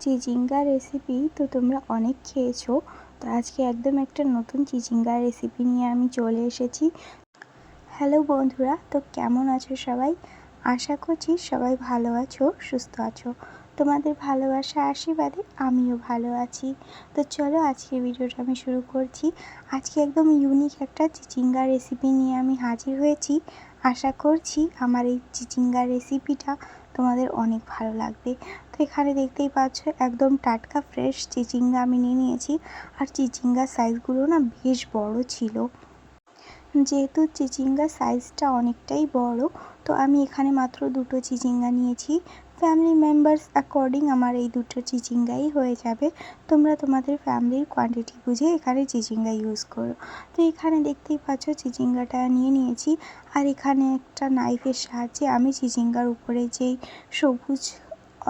চিচিঙ্গা রেসিপি তো তোমরা অনেক খেয়েছো। তো আজকে একদম একটা নতুন চিচিঙ্গা রেসিপি নিয়ে আমি চলে এসেছি। হ্যালো বন্ধুরা, তো কেমন আছো সবাই? আশা করছি সবাই ভালো আছো, সুস্থ আছো। তোমাদের ভালোবাসা, আশীর্বাদে আমিও ভালো আছি। তো চলো আজকে ভিডিওটা আমি শুরু করছি। আজকে একদম ইউনিক একটা চিচিঙ্গা রেসিপি নিয়ে আমি হাজির হয়েছি। আশা করছি আমার এই চিচিঙ্গা রেসিপিটা তোমাদের অনেক ভালো লাগবে। তো এখানে দেখতেই পাচ্ছ, একদম টাটকা ফ্রেশ চিচিঙ্গা আমি নিয়ে নিয়েছি। আর চিচিঙ্গা সাইজগুলো না বেশ বড় ছিল। যেহেতু চিচিঙ্গা সাইজটা অনেকটাই বড়, তো আমি এখানে মাত্র দুটো চিচিঙ্গা নিয়েছি। ফ্যামিলি মেম্বার্স অ্যাকর্ডিং আমার এই দুটো চিচিঙ্গাই হয়ে যাবে, তোমরা তোমাদের ফ্যামিলির কোয়ান্টিটি বুঝে এখানে চিচিঙ্গা ইউজ করো। তো এখানে দেখতেই পাচ্ছ চিচিঙ্গাটা নিয়ে নিয়েছি, আর এখানে একটা নাইফের সাহায্যে আমি চিচিঙ্গার উপরে যেই সবুজ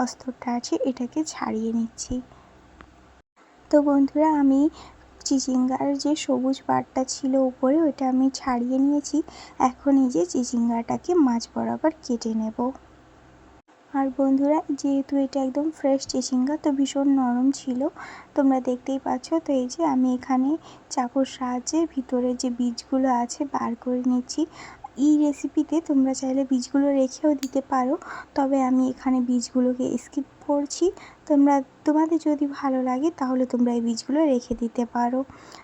অস্ত্রটা আছে, এটাকে ছাড়িয়ে নিচ্ছি। তো বন্ধুরা, আমি চিচিঙ্গার যে সবুজ পাটটা ছিল উপরে ওটা আমি ছাড়িয়ে নিয়েছি। এখন এই যে চিচিঙ্গাটাকে মাছ বরাবর কেটে নেব। আর বন্ধুরা, যেহেতু এটা একদম ফ্রেশ চিচিঙ্গা, তো ভীষণ নরম ছিল। তোমরা দেখতেই পাচ্ছ, তো এই যে আমি এখানে চাকুর সাহায্যে ভিতরে যে বীজগুলো আছে বার করে নিচ্ছি। এই রেসিপিতে তোমরা চাইলে বীজগুলো রেখেও দিতে পারো। তবে আমি এখানে বীজগুলোকে স্কিপ করছি। তোমরা, তোমাদের যদি ভালো লাগে তাহলে তোমরা এই বীজগুলো রেখে দিতে পারো।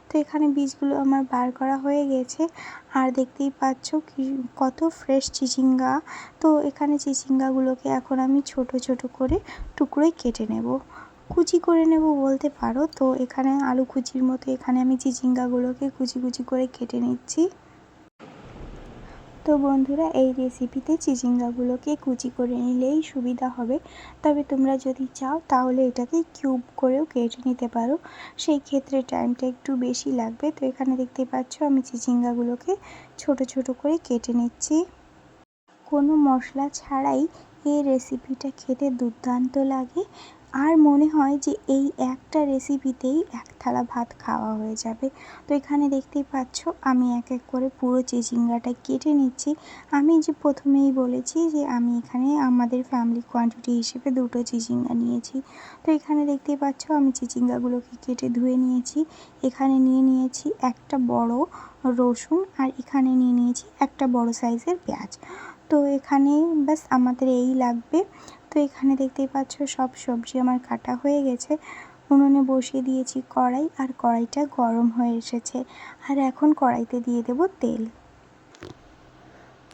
তো এখানে বীজগুলো আমার বার করা হয়ে গেছে। আর দেখতেই পাচ্ছ কি, কত ফ্রেশ চিচিঙ্গা। তো এখানে চিচিঙ্গাগুলোকে এখন আমি ছোট ছোট করে টুকরোই কেটে নেব। কুচি করে নেব বলতে পারো। তো এখানে আলু কুচির মতো এখানে আমি চিচিঙ্গাগুলোকে কুচি কুচি করে কেটে নিচ্ছি। তো বন্ধুরা, এই রেসিপিতে চিচিঙ্গাগুলোকে কুচি করে নিলেই সুবিধা হবে। তবে তোমরা যদি চাও, তাহলে এটাকে কিউব করেও কেটে নিতে পারো। সেই ক্ষেত্রে টাইমটা একটু বেশি লাগবে। তো এখানে দেখতে পাচ্ছ, আমি চিচিঙ্গাগুলোকে ছোট ছোট করে কেটে নিচ্ছি। কোনো মশলা ছাড়াই এই রেসিপিটা খেতে দুর্দান্ত লাগে। আর মনে হয় যে এই একটা রেসিপিতেই এক থালা ভাত খাওয়া হয়ে যাবে। তো এখানে দেখতেই পাচ্ছ, আমি এক এক করে পুরো চিচিঙ্গাটা কেটে নিচ্ছি। আমি যে প্রথমেই বলেছি যে আমি এখানে আমাদের ফ্যামিলি কোয়ান্টিটি হিসেবে দুটো চিচিঙ্গা নিয়েছি। তো এখানে দেখতেই পাচ্ছ, আমি চিচিঙ্গাগুলোকে কেটে ধুয়ে নিয়েছি। এখানে নিয়ে নিয়েছি একটা বড় রসুন আর এখানে নিয়ে নিয়েছি একটা বড় সাইজের পেঁয়াজ। তো এখানে ব্যাস আমাদের এই লাগবে। তো এখানে দেখতেই পাচ্ছ, সব সবজি আমার কাটা হয়ে গেছে। উনুনে বসিয়ে দিয়েছি কড়াই আর কড়াইটা গরম হয়ে এসেছে। আর এখন কড়াইতে দিয়ে দেব তেল।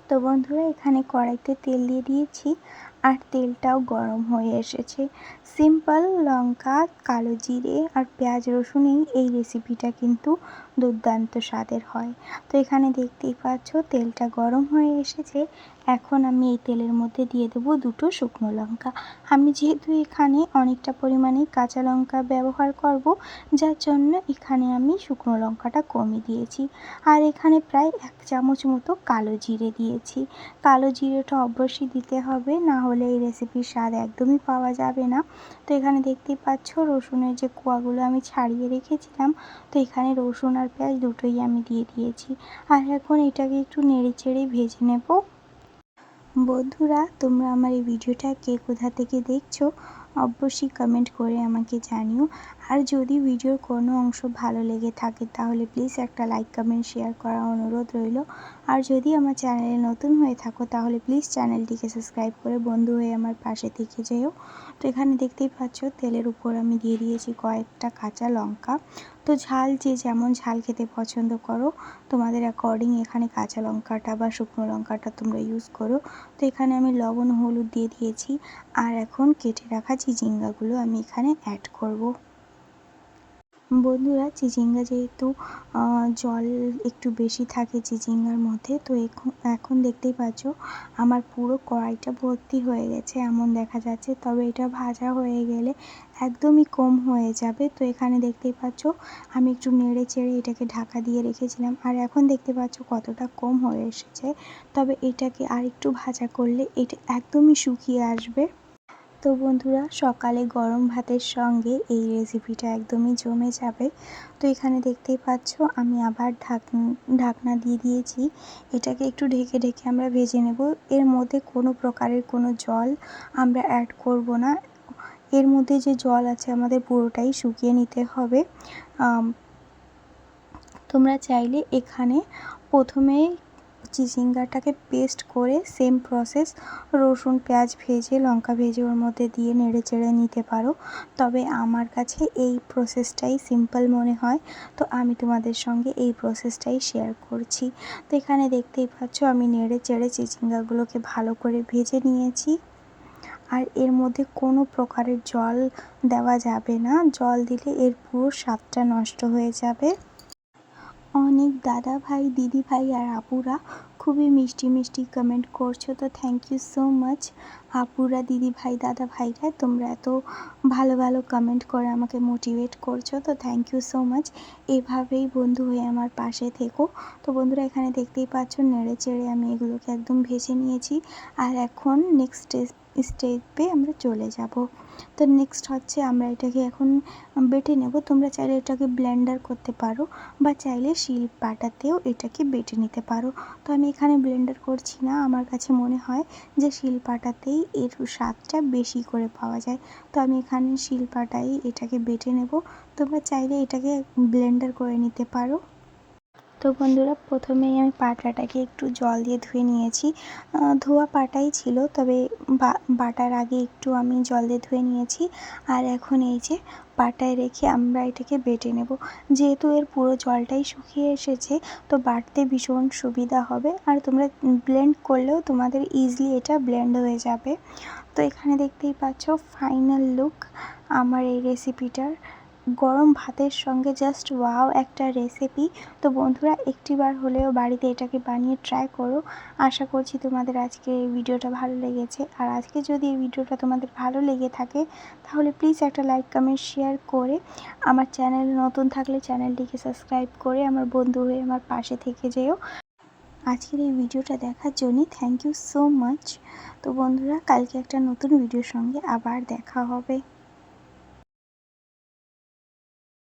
তো বন্ধুরা, এখানে কড়াইতে তেল দিয়ে দিয়েছি আর তেলটাও গরম হয়ে এসেছে। সিম্পল লঙ্কা, কালো জিরে আর পেঁয়াজ রসুনেই এই রেসিপিটা কিন্তু দুর্দান্ত স্বাদের হয়। তো এখানে দেখতেই পাচ্ছ, তেলটা গরম হয়ে এসেছে। এখন আমি এই তেলের মধ্যে দিয়ে দেবো দুটো শুকনো লঙ্কা। আমি যেহেতু এখানে অনেকটা পরিমাণে কাঁচা লঙ্কা ব্যবহার করব, যার জন্য এখানে আমি শুকনো লঙ্কাটা কমিয়ে দিয়েছি। আর এখানে প্রায় এক চামচ মতো কালো জিরে দিয়েছি। কালো জিরেটা অবশ্যই দিতে হবে, না হলে এই রেসিপির স্বাদ একদমই পাওয়া যাবে না। তো এখানে দেখতেই পাচ্ছ, রসুনের যে কোয়াগুলো আমি ছাড়িয়ে রেখেছিলাম, তো এখানে রসুন আর পেঁয়াজ দুটোই আমি দিয়ে দিয়েছি। আর এখন এটাকে একটু নেড়ে চেড়ে ভেজে নেব। বন্ধুরা তোমরা আমার এই ভিডিওটা কে কোথা থেকে দেখছ অবশ্যই কমেন্ট করে আমাকে জানিও। আর যদি ভিডিওর কোনো অংশ ভালো লেগে থাকে, তাহলে প্লিজ একটা লাইক কমেন্ট শেয়ার করার অনুরোধ রইল। আর যদি আমার চ্যানেলে নতুন হয়ে থাকো, তাহলে প্লিজ চ্যানেলটিকে সাবস্ক্রাইব করে বন্ধু হয়ে আমার পাশে থেকে যেও। তো এখানে দেখতেই পাচ্ছ, তেলের উপর আমি দিয়ে দিয়েছি কয়েকটা কাঁচা লঙ্কা। তো ঝাল যে যেমন ঝাল খেতে পছন্দ করো, তোমাদের অ্যাকর্ডিং এখানে কাঁচা লঙ্কাটা বা শুকনো লঙ্কাটা তোমরা ইউজ করো। তো এখানে আমি লবণ, হলুদ দিয়ে দিয়েছি। আর এখন কেটে রাখা চিচিঙ্গাগুলো আমি এখানে অ্যাড করব। বন্ধুরা, চিচিঙ্গা যেহেতু জল একটু বেশি থাকে চিচিঙ্গার মধ্যে, তো এখন দেখতেই পাচ্ছ আমার পুরো কড়াইটা ভর্তি হয়ে গেছে, এমন দেখা যাচ্ছে। তবে এটা ভাজা হয়ে গেলে একদমই কম হয়ে যাবে। তো এখানে দেখতেই পাচ্ছ আমি একটু নেড়ে চেড়ে এটাকে ঢাকা দিয়ে রেখেছিলাম, আর এখন দেখতে পাচ্ছ কতটা কম হয়ে এসেছে। তবে এটাকে আর একটু ভাজা করলে এটা একদমই শুকিয়ে আসবে। তো বন্ধুরা, সকালে গরম ভাতের সঙ্গে এই রেসিপিটা একদমই জমে যাবে। তো এখানে দেখতেই পাচ্ছ, আমি আবার ঢাক ঢাকনা দিয়ে দিয়েছি। এটাকে একটু ঢেকে ঢেকে আমরা ভেজে নেব। এর মধ্যে কোনো প্রকারের কোনো জল আমরা অ্যাড করব না। এর মধ্যে যে জল আছে, আমাদের পুরোটাই শুকিয়ে নিতে হবে। তোমরা চাইলে এখানে প্রথমে চিচিঙ্গাটাকে পেস্ট করে সেম প্রসেস রসুন, পেঁয়াজ ভেজে, লঙ্কা ভেজে ওর মধ্যে দিয়ে নেড়ে চেড়ে নিতে পারো। তবে আমার কাছে এই প্রসেসটাই সিম্পল মনে হয়। তো আমি তোমাদের সঙ্গে এই প্রসেসটাই শেয়ার করছি। তো এখানে দেখতেই পাচ্ছ, আমি নেড়ে চেড়ে চিচিঙ্গাগুলোকে ভালো করে ভেজে নিয়েছি। আর এর মধ্যে কোনো প্রকারের জল দেওয়া যাবে না। জল দিলে এর পুরো স্বাদটা নষ্ট হয়ে যাবে। অনেক দাদা ভাই দিদি ভাই আর আপুরা খুবই মিষ্টি মিষ্টি কমেন্ট করছ, তো থ্যাংক ইউ সো মাচ আপুরা, দিদি ভাই, দাদা ভাইরা, তোমরা এত ভালো ভালো কমেন্ট করে আমাকে মোটিভেট করছ, তো থ্যাংক ইউ সো মাচ এভাবেই বন্ধু হয়ে আমার পাশে থেকো। তো বন্ধুরা, এখানে দেখতেই পাচ্ছ, নেড়ে চেড়ে আমি এগুলোকে একদম ভেজে নিয়েছি। আর এখন নেক্সট স্টেপে আমরা চলে যাব। তো নেক্সট হচ্ছে আমরা এটাকে এখন বেটে নেব। তোমরা চাইলে এটাকে ব্লেন্ডার করতে পারো, বা চাইলে শিল পাটাতেও এটাকে বেটে নিতে পারো। তো আমি এখানে ব্লেন্ডার করছি না। আমার কাছে মনে হয় যে শিলপাটাতেই এর স্বাদটা বেশি করে পাওয়া যায়। তো আমি এখানে শিলপাটাই এটাকে বেটে নেব। তোমরা চাইলে এটাকে ব্লেন্ডার করে নিতে পারো। তো বন্ধুরা, প্রথমেই আমি পাটাটাকে একটু জল দিয়ে ধুয়ে নিয়েছি। ধোয়া পাটাই ছিল, তবে বাটার আগে একটু আমি জল দিয়ে ধুয়ে নিয়েছি। আর এখন এই যে পাটায় রেখে আমরা এটাকে বেটে নেব। যেহেতু এর পুরো জলটাই শুকিয়ে এসেছে, তো বাটতে ভীষণ সুবিধা হবে। আর তোমরা ব্লেন্ড করলেও তোমাদের ইজলি এটা ব্লেন্ড হয়ে যাবে। তো এখানে দেখতেই পাচ্ছ ফাইনাল লুক আমার এই রেসিপিটার গরম ভাতের সঙ্গে জাস্ট ওয়াও একটা রেসিপি তো বন্ধুরা, একটিবার হলেও বাড়িতে এটাকে বানিয়ে ট্রাই করো। আশা করছি তোমাদের আজকে এই ভিডিওটা ভালো লেগেছে। আর আজকে যদি এই ভিডিওটা তোমাদের ভালো লেগে থাকে, তাহলে প্লিজ একটা লাইক কমেন্ট শেয়ার করে আমার চ্যানেল নতুন থাকলে চ্যানেলটিকে সাবস্ক্রাইব করে আমার বন্ধু হয়ে আমার পাশে থেকে যেও। আজকের এই ভিডিওটা দেখার জন্যই থ্যাংক ইউ সো মাচ তো বন্ধুরা, কালকে একটা নতুন ভিডিওর সঙ্গে আবার দেখা হবে।